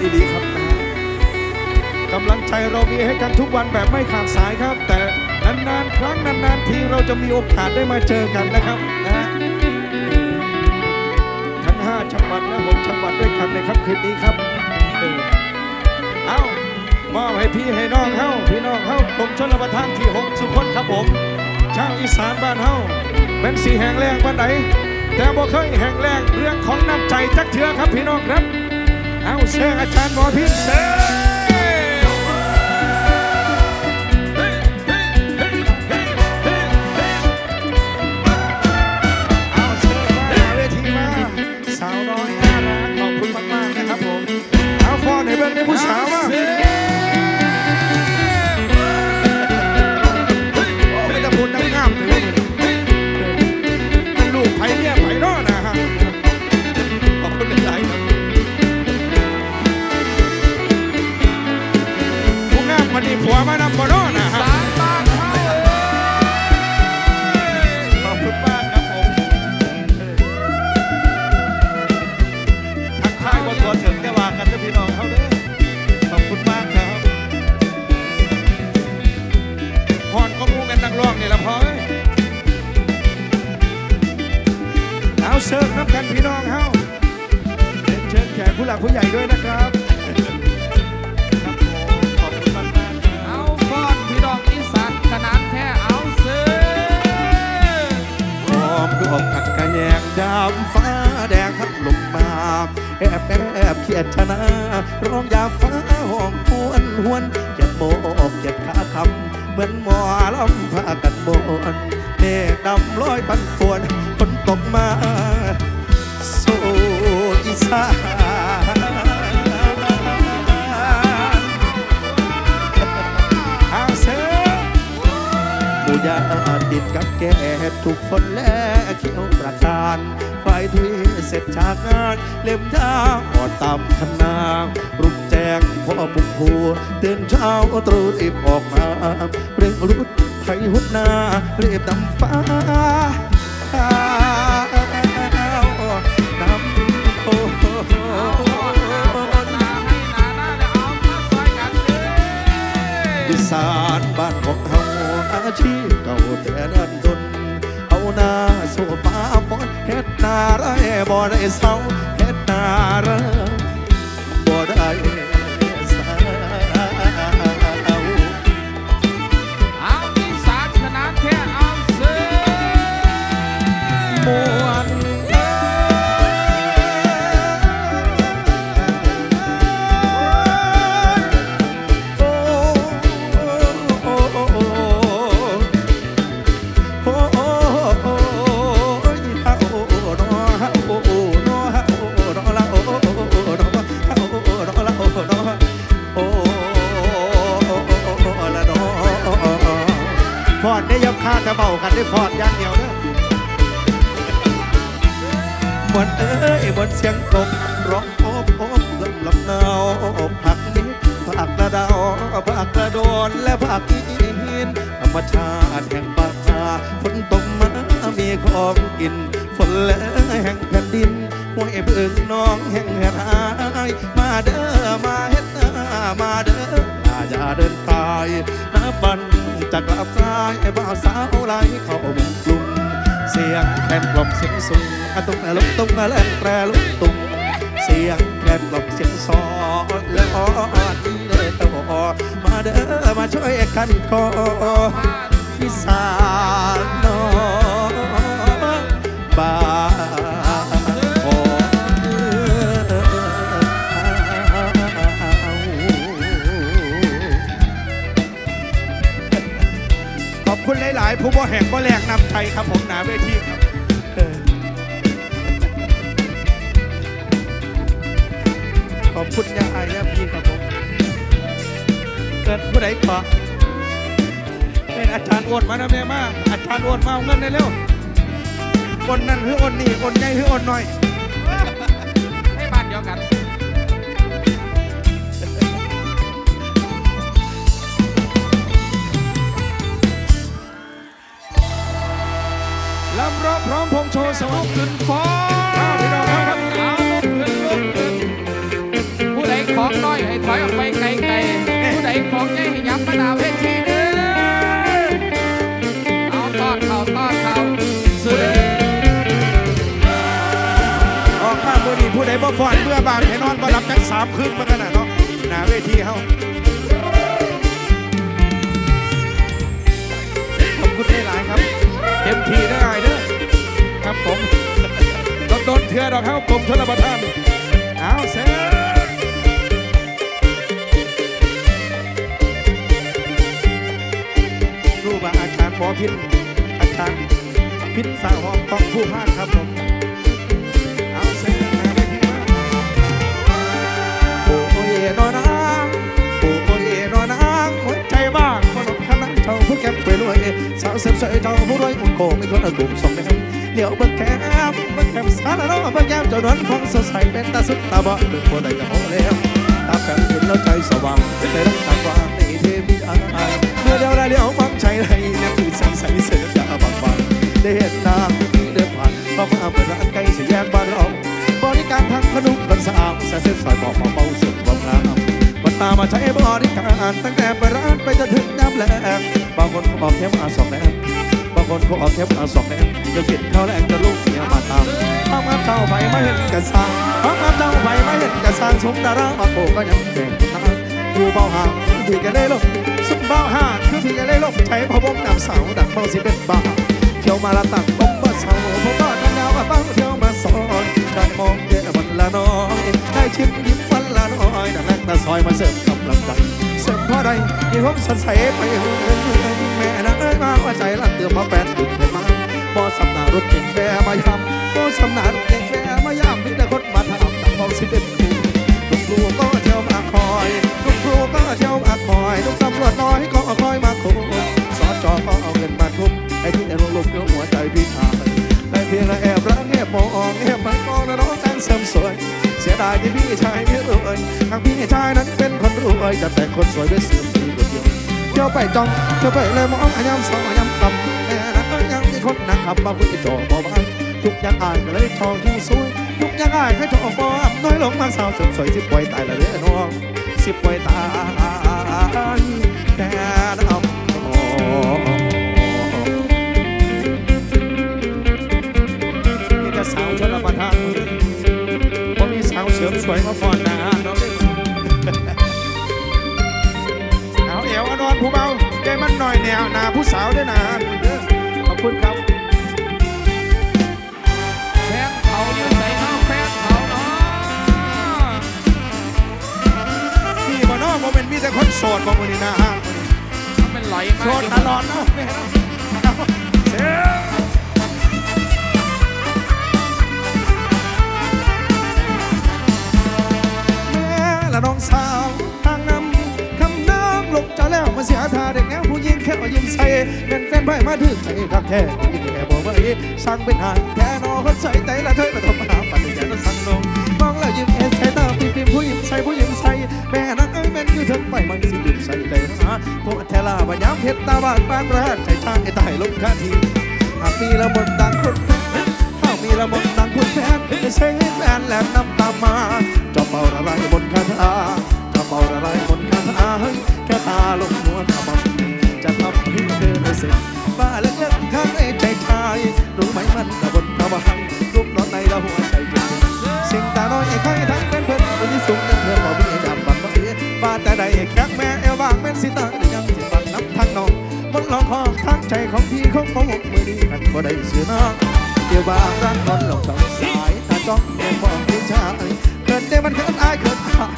อีหลีครับนะกำลังใจเรามีให้กันทุกวันแบบไม่ขาดสายครับ แต่นานๆครั้งนานๆทีเราจะมีโอกาสได้มาเจอกันนะครับนะฮะทั้ง5จังหวัดและ6จังหวัดด้วยกันในค่ำคืนนี้ครับเออเอามอบให้พี่ให้น้องเฮ้าพี่น้องเฮ้ากรมชลประทานที่6สุขคนครับผมชาวอีสานบ้านเฮ้าเป็นสีแห่งแรงบ้านไหนแต่บ่เคยแห่งแรงเรื่องของน้ำใจจักเถือครับพี่น้องครับ เอาเชิญอาจารย์หมอพิษเชิญ ครับครับผมขอบคุณมากมากๆครับเอาฟอนพี่น้องอีสานขนาดแท้เอาซื้อพร้อมดวงผักกระแยงดำฟ้าแดงพัดลงมาแอบแอบเขียดชนะร้องยามฟ้าห้องหวนหวนเจ็ดโมกเจ็ดขาคำเหมือนหมอลำพากันมวนเมฆดำลอยปันป่วนฝนตกมา สู่อีสาน ยาติดกับแก่ทุกคนและเขียวประการไฟทุยเสร็จจากงาน เล่มทางอ่อนตามคณารุกแจงพ่อปุกผูตื่นเช้าตรู่รีบออกมาเร่งรุดไทยหุดหน้าเรียบดำฟ้าน้ำโคเอาฟอนาคนหนานาหน้าแล้วเอามาซอยกันเด้อีสา ชีพเก่าแต่ดันดนเอาหน้าโซฟาปอนเฮ็ดนาไรบ่ได้เศร้าเฮ็ดนาไร หายน้ำบันจะกลับกายบ่าวสาวไหลเข้าเมืองกรุงเสียงแคนกล่อมเสียงสูงอะตุ้งอะลุกตุ้งอะแลนแปรลุกตุ้งเสียงแคนกล่อมเสียงซอและออาดีเด้อตอมาเด้อมาช่วยกันก่อมาอีสานน้อง คุณหลาย ๆ ผู้บ่แห่งบ่แรงนำไทยครับผมหนาเวทีครับเออขอบคุณยายและพี่ครับผม เกิดผู้ใดขอเป็นอาจารย์โอนมานะแม่มาอาจารย์โอนมาเอาเงินได้เร็วโอนนั่นคือโอนนี่โอนใหญ่คือโอนน้อยให้บ้านเดียวกัน ร้องพร้อมพงโชว์สวัสดีขึ้นฟ้อนอ้าวพี่น้องครับเอาขึ้นลุกขึ้นผู้ใดขอถอยออกไปไกลๆผู้ใดของใหญ่ให้ยับมาดาวเวทีเด้อเอาตอดเข่าตอดเข่าสุดออกมามือนี้ผู้ใดบ่ฟอนเมื่อบานให้นอนบ่หลับจักสามคืนมากันน่ะเนาะหน้าเวทีเฮาขอบคุณหลายครับเต็มทีได้เด้อ ต้นต้นเถื่อดอกครับกรมชลประทานเอาเซ่รูปอาจารย์หมอพินอาจารย์พินสาวหองต้องผู้พากครับผมเอาเส้นมาไปที่บ้านโอ้ยนอนางโอ้ยนอนางหัวใจบ้างคนขนคณะเจ้าผู้แก้มไปรวยสาวเสริมสวยเจ้าผู้รวยอุ่นโกงไม่คนเอากลุ่มสองแนว เดี๋ยวเบิ่งแก้มเบิ่งแก้มสารน้องเบิ่งแก้มเจ้านวลคงสดใสเป็นตาสุดตาบ่เบิ่งบ่ได้ก็พอแล้วตาแฟนเห็นแล้วใจสว่างใจรักตากว้าในเทพีอายเมื่อเดียวได้เดียวมองใจไรเนี่ยคือสังใสเสือจะบางบางได้เห็นนางเดินผ่านเข้ามาเปิดร้านไก่สีแยกบ้านเราบริการทั้งขนมกันสะอาดใส่เส้นสายบอกมาเบาสุดความงามมันตามมาใช้บริการตั้งแต่เปิดร้านไปจนถึงน้ำแหลงบางคนก็ออกแค่มาสองแนว บางคนก็ออกแค่มาสองแนวจะกินข้าวแรงจะลูกเมียมาตามพามามเจ้าไฟมาเห็นกันสร้างพามามเจ้าไฟมาเห็นกันสร้างสมดารามาโกก็ยังเก่งทางอยู่เบาห่างพี่กันได้ลงสุดเบาห่างคือพี่กันได้ลงใช้พะวงน้ำเสาดักเบาสิเป็นบ้าเที่ยวมาละตั้งต้มบ่เสาพบบ้านยาวมาเบ้าเที่ยวมาสอนได้มองเยอะวันละน้อยได้ชิมยิ้มวันละน้อยดังแรกตาซอยมาเสริมกำลังใจเสริมเพราะใดมีความสดใสไปเฮือนแม่นะ มาว่าใจรักเตือนมาแฟนดุไปมาบ่สำนารถเก่งแบมายำบ่สำนารถเก่งแบมายำมีแต่คนมาถามต่างมองสิเป็นครูลูกครูก็เที่ยวมาคอยลูกครูก็เที่ยวมาคอยลูกตำรวจน้อยก็คอยมาคุมสอจอก็เอาเงินมาทุ่มไอ้ที่ไอ้ลงลงเกลือหัวใจพี่ชายได้เพียงแต่แอบรักแอบมองแอบไปมองแล้วน้องแต่งเสริมสวยเสียดายที่พี่ชายไม่รวยทางพี่ชายนั้นเป็นคนรวยจะแต่งคนสวยด้วยเสื่อมสีคนเดียวเที่ยวไปจองเที่ยวไปเลยมองอายามสองอายามต่ำแม่นะยังมีคนนั่งขับมาคุยจอบ่บ้านทุกอย่างอายก็เลยชองที่สวยทุกอย่างอายก็ชอบบ่น้อยลงมาสาวเสริมสวยสิบป่วยตายละเด้อน้องสิบป่วยตายแต่น้ำนี่จะสาวชนประทานผมมีสาวเสริมสวยมาฟอนนะน้อง ใจมันหน่อยแนวนาผู้สาวด้วยนะขอบคุณครับแฟนเขาอยู่ใส่เนาแฟนเขาเนาะนี่บ่เน้องโมเป็นมีแต่คนโสดบ่มือนี่นะฮะมันเป็นไหลมาโสดตลอดเนาะแม่เนาะเสียแม่ละน้องสาวทางนำคำน้องลงจ้าแล้วมาเสียท่า แนวผู้หญิงแค่ยิ้มใส่เป็นแฟนไพ่มาถึงใส่ครับแท้ยินแค่บอกว่าอีสั่งเป็นหางแค่นอคนใส่ใจละเธอละทำมหาปัจจัยละสั่งลงมองแล้วยิ้มเอสใส่ตาปิมปิมผู้หญิงใส่ผู้หญิงใส่แม่นักเอ้ยแม่นคือเธอไปมันสิยิ้มใส่ใจนะพวกเทลาบะย้ำเพชรตาบานบ้านแรกใจทางไอ้ตายลงคาทีหากมีละมนดังคนถ้ามีละมนดังคุณแฟนไม่ใช่แฟนแหลมน้ำตามาจะเป่าอะไรบนคาถาจะเป่าอะไรบนคาถาแค่ตาลงหัวขมับ จะทำให้เธอได้เสร็จบ้าเล็กๆข้างในใจชายรู้ไหมมันกระบนกระบังรูปนอนในละหัวใจจริงสิ่งตาน้อยไอ้ค่อยทั้งเป็นเพื่อนคนที่สูงกันเพื่อนบอกพี่ดำบันว่าเอ๊ะบ้าแต่ใดแข็งแม่เอวบางเป็นสิตาหรือยังสิฟังน้ำทางน้องมันลองคองทางใจของพี่ของผมมือดีกันบ่ได้เสือน้องเดี๋ยวบางรักนอนหลงสองสายตาจ้องมองมองพี่ชายเกินเดมันเกินอายเกินอาย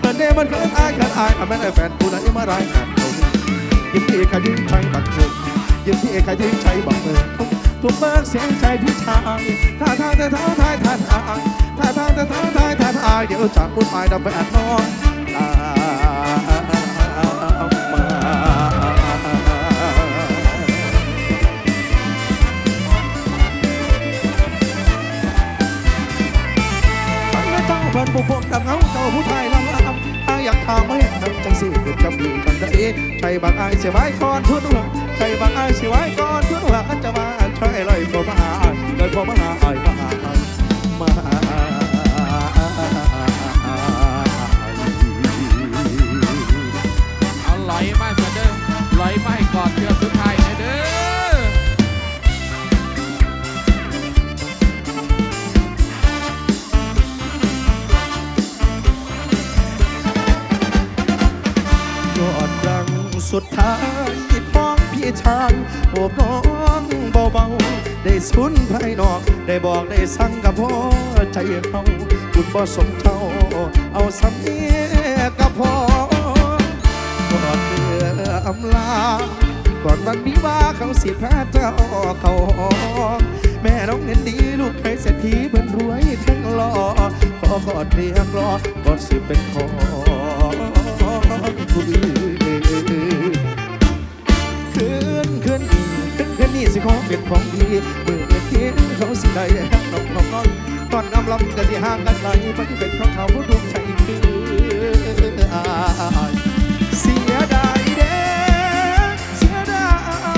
เกินเดมันเกินอายเกินอายทำแม่แฟนผู้ใดมารายงาน ยิ้มที่ใครยิ้มใจบักเธอยิ้มที่ใครยิ้มใจบักเธอทุกเบิกเสียงใจพี่ชายท่าทางแต่เท้าทายท่าทางท่าทางแต่เท้าทายท่าทางเดี๋ยวจากพูดไปดำไปอัดน้องตามมาฟังนะเจ้าเพิ่นผู้พวกดำเงาเจ้าผู้ไทยล อยากทางไม่เห็นทั้งจังสิเกิดกับดีกันได้ใช่บางอายเสียไว้ก่อนทุนหัวใช่บางอายเสียไว้ก่อนทุนหัวกันจะมาช่วยลอยพอมาลอยพอมาอายมามา ๆได้สุนภายนอก ได้บอกได้สั่งกับพ่อใจเขาคุณบ่สมเท่า เอาสำเนียกับพ่อกอดเรืออำลา ก่อนวันวิวาเขาสิพาเจ้าเขาห้องแม่น้องเห็นดีลูกใครเศรษฐีเพิ่นรวยทั้งหล่อขอกอดเรียกรอก่อนสิเป็นของผู้อื่นคืนคืนอีกคืนคืนนี้สิขอเป็นของดี เขาสิได้ฮักน้องน้องน้องตอนกำลังกันสิห่างกันไกลไปเป็นเพราะเขาผู้ดวงใจคืออายเสียดายเด้เสียดา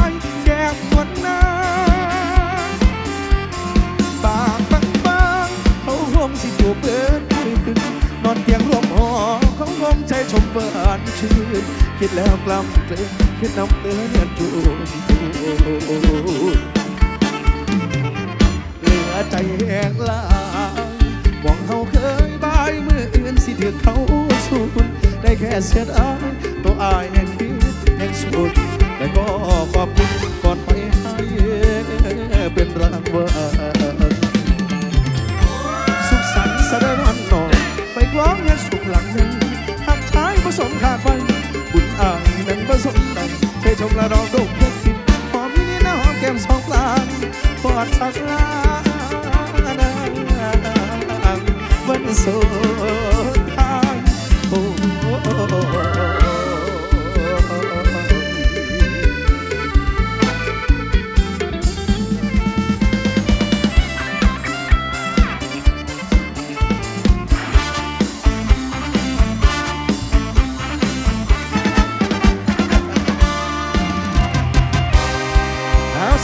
ยแก้มหมดหน้าปากบางบางเขาคงสิจูบเบิดนนอนเตียงร่วมหอเขาคงใจชมเบิดชื่นคิดแล้วกล้ำเกลือคิดน้ำเตือนจูเหลือ ใจแหงลายมองเขาเคยบายมืออื่นสิเถือเขาสูญได้แค่เสียดายตัวอายแห่งคิดแห่งสุด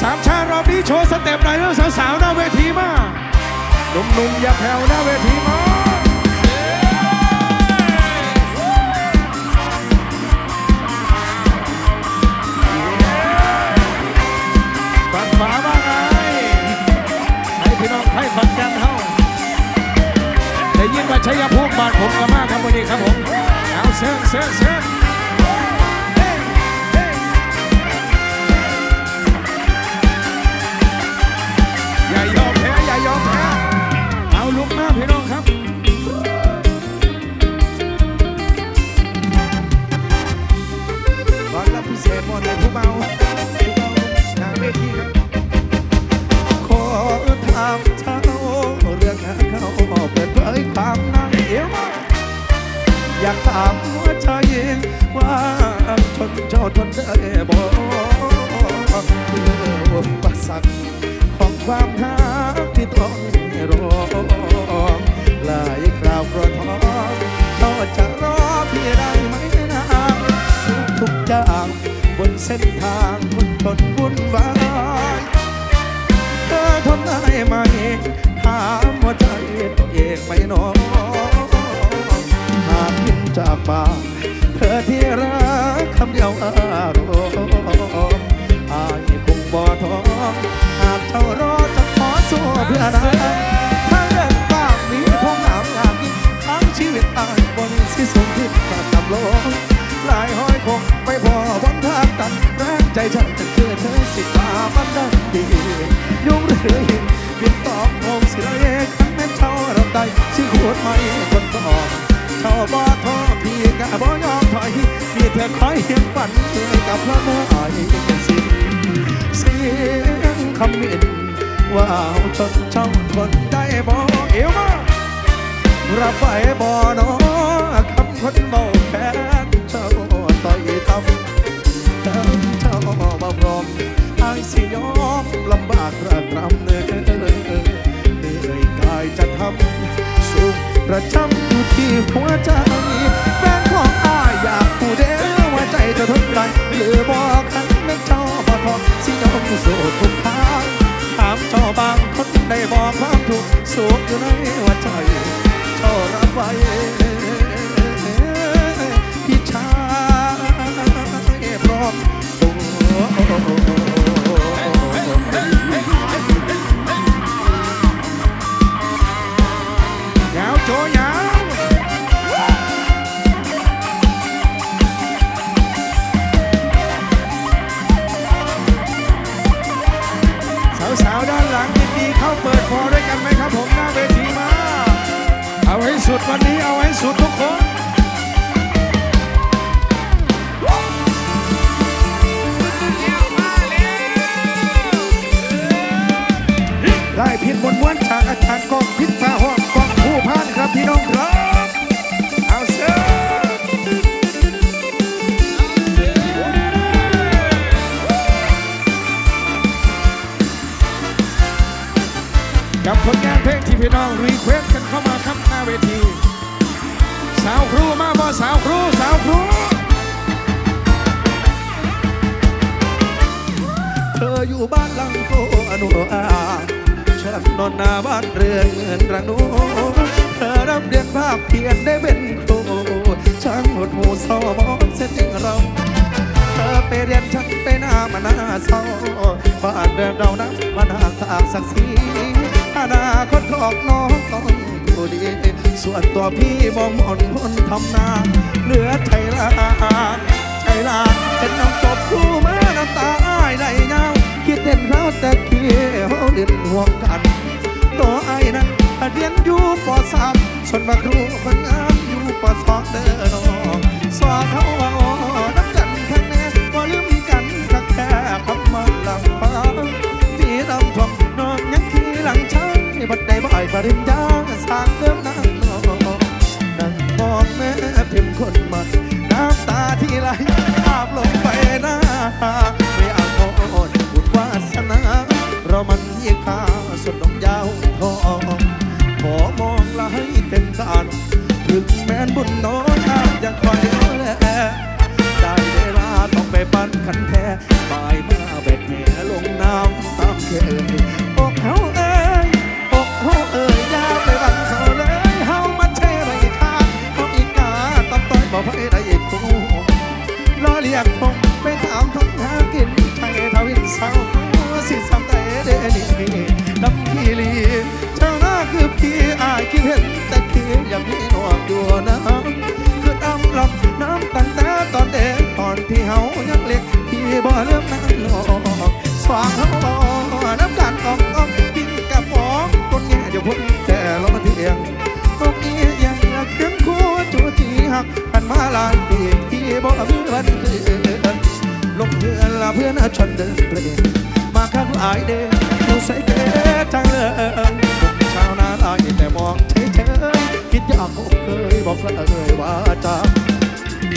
สามชาติรอบนี้โชว์สเต็ปหน่อยแล้วสาวๆหน้าเวทีมาหนุ่มๆอย่าแผ่วหน้าเวทีมาฝั่งฝาบ้างไงให้พี่น้องให้ฟังกันเฮาได้ยินว่าชัยภูมิบ้านผมกันมากครับวันนี้ครับผมเอาเซิร์ฟเซิร์ฟเซิร์ฟ อนรั บ่ท้อหากเจ้ารอจะขอสู้เพื่อนะถ้าเรื่องปากนี้คงหนาวอยากยิ่งทั้งชีวิตอายบนสิสูงขึ้นมาต่ำลงหลายห้อยคงไม่พอวันทางตันแรงใจฉันจะเกิดเธอสิตามันได้ดียุ่งหรือหินบินตอบงงสิเลยขันแม่เช่ารับได้สิขวดไม่คนตอบเช่าบ่ทอพี่กะบ่ยอมถอยมีเธอคอยเห็นฝันให้กับพระเมื่อไอ้เป็นสิ้นเสีย งคำมินว่าเอาจนช่าทนได้บ่เอวมารับไปบ่อนอคำคนเบาแค้นเจ้าต่อยตำเจ้าเจ้าบ่พร้อมไอายสิยอมลำบากระกรำเนื้อเหนื่อยกายจะทำสุขประจำอยู่ที่หัวใจแฟนของอายอยากผู้เดียวว่าใจจะทนได้หรือบอกคัน แม่นเจ้าบ่ทองสิยอมสู้ทุกทางถามเจ้าบางคนได้บอกความถูกสุขอยู่ในหัวใจเจ้ารับไว้พี่ชายพร้อมตัว บ้านเรือนเงินระนูเธอรับเรียนภาคเพียนได้เป็นครู ช่างหดหูเศร้ามองเส้นทิ้งเรา เธอไปเรียนฉันไปหน้ามาหน้าเศร้าบ้านเดินเรานะมันห่างทางศักดิ์ศรีอนาคตของน้องต้องดูดี ส่วนตัวพี่มองมนคนทำนาเหลือใจลาใจลาเป็นน้ำจบคู่มาน้ำตาอ้ายไหลเงาคิดเห็นเขาแต่เกี้ยวเล่นห่วงกัน ตัวไอ้นั้นเรียนอยู่ปสามส่วนว่าครูคนงามอยู่ปสองเด้อน้องสอนเขาว่าอ๋อน้ำกันแค่แน่ว่าลืมกันสักแค่คำมาหลังฟ้าที่นำทองน้องยังขี่หลังช้างบัดใดบ่อยปริญญา แม้นบุญน้อยอาจยังคอยดูแลได้เวลาต้องไปปั้นขันแท้บายมาแบกแหลงน้ำตามเคยอกเฮาเอ้ยอกเฮาเอ้ยอย่าไปบังเขาเลยเฮามันเทไรค่าเฮาอีกาตับต้อยบ่ไปได้คู่รอเรียกผมไปถามทงหากินไทยทวินสาสิสามแต่เดนี่น้ำขี้ลีเจ้าหน้าคือพี่อายคิดเห็นแต่คืออย่างพี่หนวกอยู่นะ ที่เฮายังเล็กพี่บ่เริ่มนั่งหลอกสว่างเฮาน้ำกันออกออกปิ้งกับฟองต้นแง่อยู่พุ่นแต่ละเทียงตรงนี้ยังอยากเขียนคู่จูจีหักพันมาลายปีที่บ่มีวันเกิดลงเพื่อนละเพื่อนชนเดินเปลนมาข้างหลายเด้ผู้ใส่เกจังเลยผมชาวนาลายแต่มองเฉยๆคิดอยากพบเคยบอกเลยว่าจะ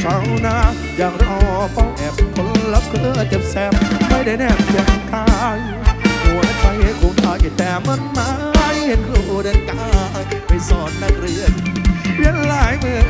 ชาวนาอย่างรอเฝ้าแอบคนรับเครือเจ็บแสบไม่ได้แนบเจียงกายหัวใจคงตายแต่มันไม่เห็นครูเดินกายไปสอนนักเรียนเวียนหลายมือ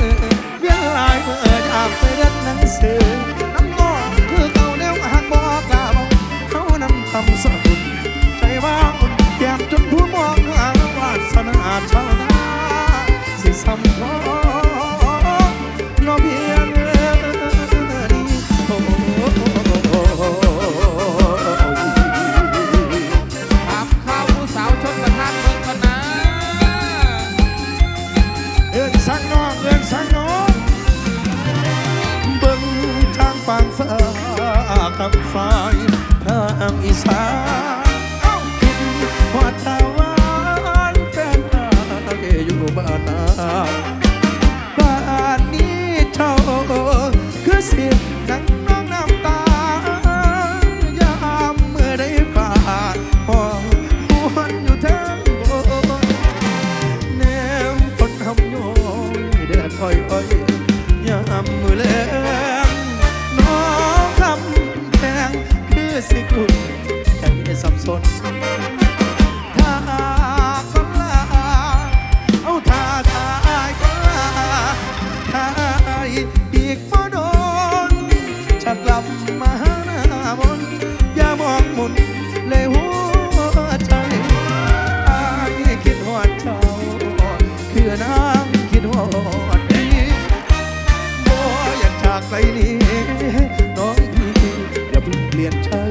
ลียดชั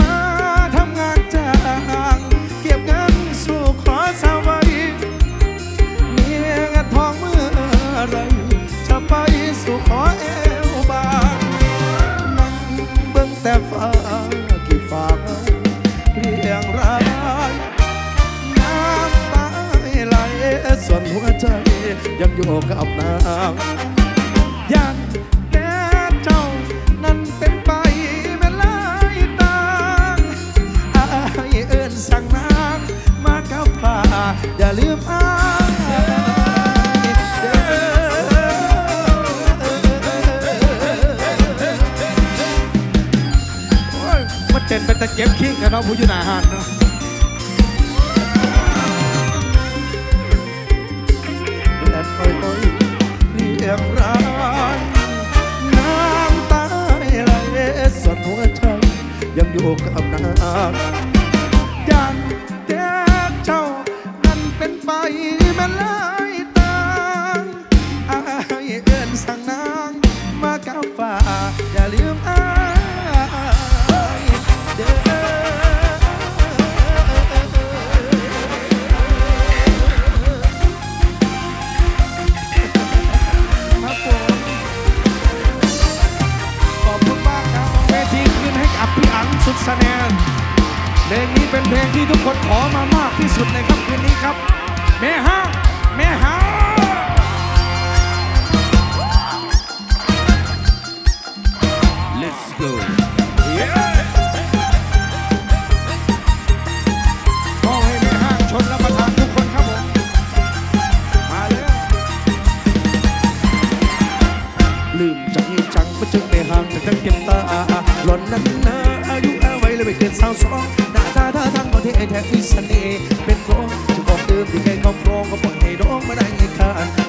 มาทำงานจ้างเก็บเงินสู่ขอสาวไว้มีเงินทองเมื่อไรจะไปสู่ขอเอวบางนั่งเบิ้งแต่ฟ้ากี่ฟ้าเรียงรายน้ำตาไหลส่วนหัวใจยังอยู่กับนาง เต้นเป็นตะเก็บขี้กับน้องผู้อยู่หน้าหันเนาะน้ำตาไหลสดหัวใจยังอยู่กับนาง สิบคะนเพลงนี้เป็นเพลงที่ทุกคนขอมามากที่สุดในค่ำคืนนี้ครับ แม่ฮ้างแม่ฮ้าง Let's go yeah. ให้แม่ห้างชนรับประทานทุกคนครับผม มาเลยลืมจากนี้จังมาจึงแม่ห้างจากนั้นเก็บตาหล่นนั้นนะ สาวสองหน้าตาท่าทางคนที่ไอแท้มีเสน่ห์เป็นโกงจะบอกเดิมที่ใครครอบคร่งก็ปล่อยให้ร้องมาได้อีกครั้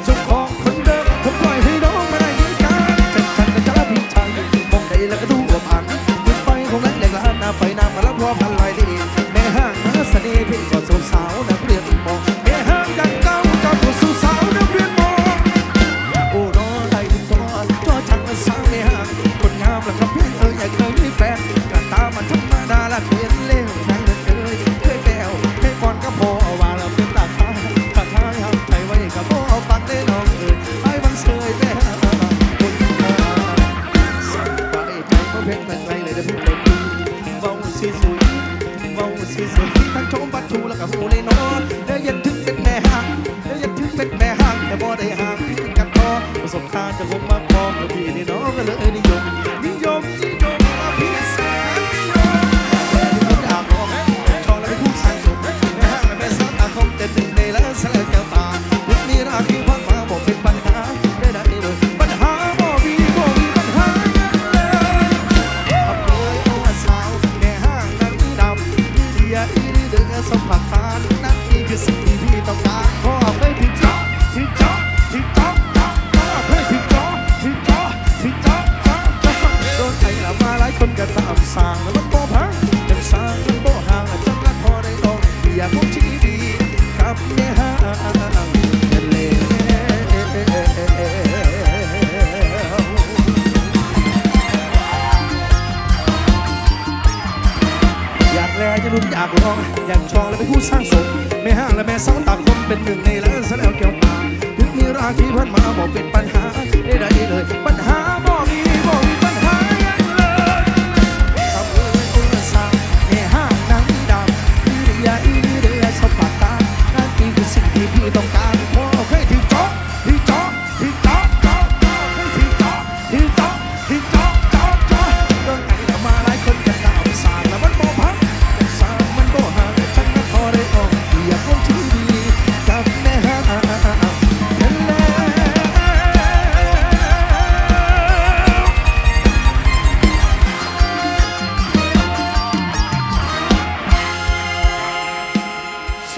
ทองและเป็นผู้สร้างสมแม่ห้างและแม่สาวตาคนเป็นหนึ่งในแล้าสแลวเกี่ยวปาถึงมีราคีพันมาบอกเป็นปัญหาได้เลยปัญหา